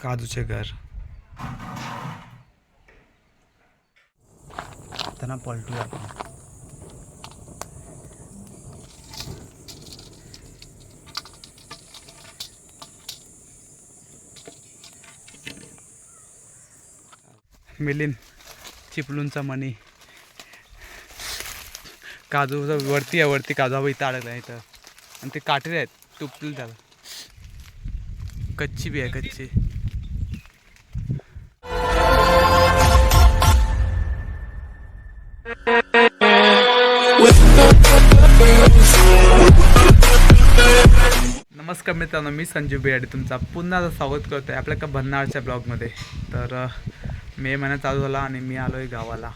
काजूचे घर. त्यांना पलटूया आपण मिलिंद चिपलूंचा मणी काजू वरती आहे वरती काजू इथं अडकला इथं. आणि ते काटेरी आहेत तुपतील त्याला. कच्ची बी आहे कच्ची. नमस्कार मित्रांनो मी संजीव बियाडे. तुमचा पुन्हा स्वागत करतो आहे आपल्या का भन्नाळच्या ब्लॉगमध्ये. तर मे महिना चालू झाला आणि मी आलो आहे गावाला.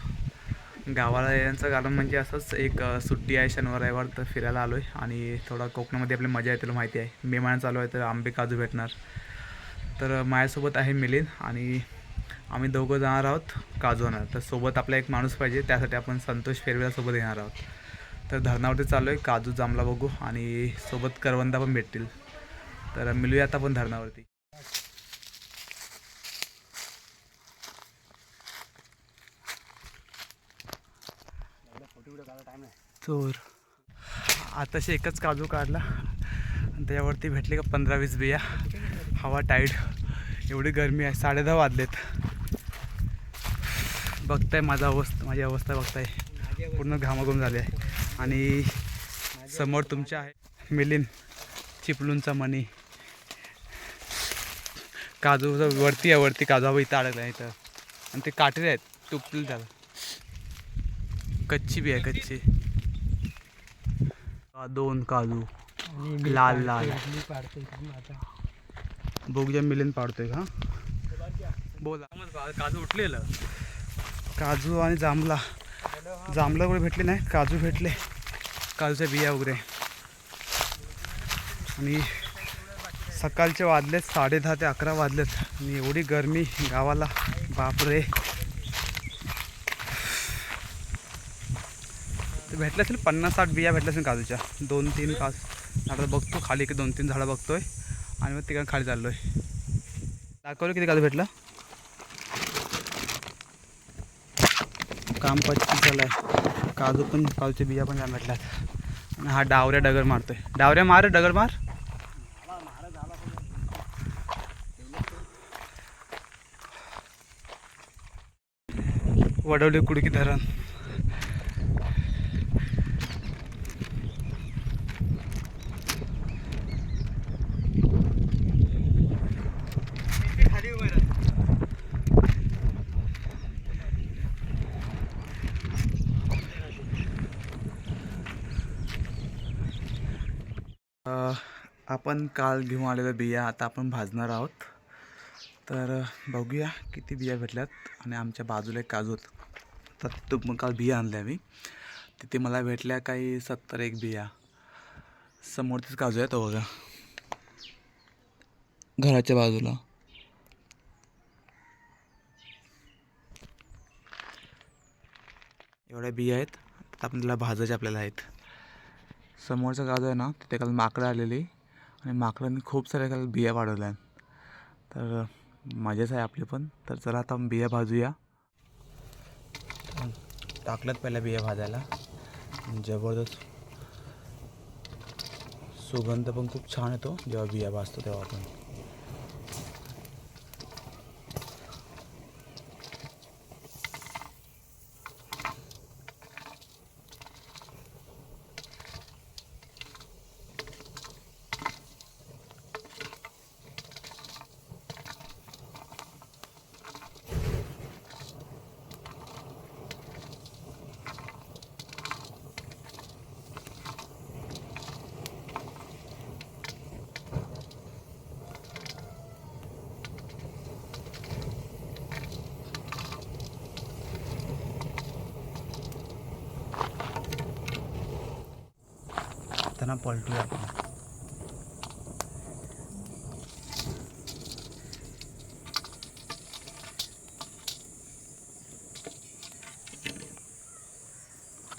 गावाला येण्याचं कारण म्हणजे असंच एक सुट्टी आहे शनिवार रविवार तर फिरायला आलो आहे आणि थोडा कोकणामध्ये आपली मजा येते माहिती आहे. मे महिना चालू आहे तर आंबे काजू भेटणार. तर माझ्यासोबत आहे मिलिंद आणि आम्ही दोघं जाणार आहोत काजू होणार तर सोबत आपला एक माणूस पाहिजे त्यासाठी आपण संतोष फेरवेलासोबत येणार आहोत. तर धरणावरती चालू आहे काजू जांभला बघू आणि सोबत करवंदा पण भेटतील. तर मिळूया आता पण धरणावरती. चोर. आताशी एकच काजू काढला. आणि त्याच्यावरती भेटले का पंधरा वीस बिया. हवा टाईट एवढी गरमी आहे. साडे दहा वाजलेत. बघताय माझा अवस्था माझी अवस्था बघताय. पूर्ण घामाघूम झाली आहे. आणि समोर तुमच्या आहे मिलिंद चिपलूंचा मणी काजू वरती आहे वरती काजू हवा इथं अडकला इथं. आणि ते काटेरी आहेत तुपले त्याला कच्ची बी आहे कच्ची. दोन काजू लाल लाल. बोगजा मिलिंद पाडतोय का? बोला. काजू उठलेलं. काजू आणि जांभला जांभळं वगैरे भेटले नाही काजू भेटले काजूच्या बिया वगैरे. आणि सकाळचे वाजलेत साडे दहा ते अकरा वाजलेत. आणि एवढी गरमी गावाला बापरे. ते भेटले असेल पन्नास साठ बिया भेटल्या असेल काजूच्या. दोन तीन काज. झाडं बघतो खाली की दोन तीन झाडं बघतोय. आणि मग तिकडे खाली चाललोय. दाखवलं किती काजू भेटलं? काम पच्चीस झालं आहे काजू पण काजूच्या बिया पण छान भेटल्यात आणि हा डावऱ्या डगर मारतोय. डावऱ्या मार डगर मार. वडवली कुडकी धरण. आपण काल घेऊन आलेल्या बिया आता आपण भाजणार आहोत. तर बघूया किती बिया भेटल्यात आणि आमच्या बाजूला एक काजू होतं. तर तिथं मग काल बिया आणल्या मी तिथे मला भेटल्या काही सत्तर एक बिया. समोरचेच काजू आहे तो हो बघा. घराच्या बाजूला. एवढ्या बिया आहेत. आता आपण त्याला भाजायचे आपल्याला आहेत. समोरचा काजू आहे ना तिथे काल माकडं आलेली. आणि माकडांनी खूप साऱ्या काल बिया वाढवल्या. तर मजाच आहे आपली पण. तर चला आता बिया भाजूया. टाकल्यात पहिल्या बिया भाजायला. जबरदस्त सुगंध पण खूप छान येतो जेव्हा बिया भाजतो तेव्हा आपण. त्यांना पलटूया आपण.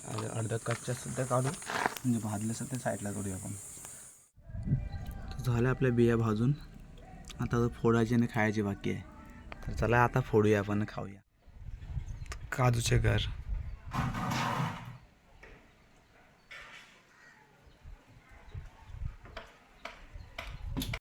अर्धा अर्ध्या कच्च्या सुद्धा काढू. म्हणजे भाजल्या सध्या साईडला करूया आपण. झालं झाल्या आपल्या बिया भाजून. आता तर फोडायची आणि खायची बाकी आहे. तर चला आता फोडूया आपण खाऊया. काजूचे घर.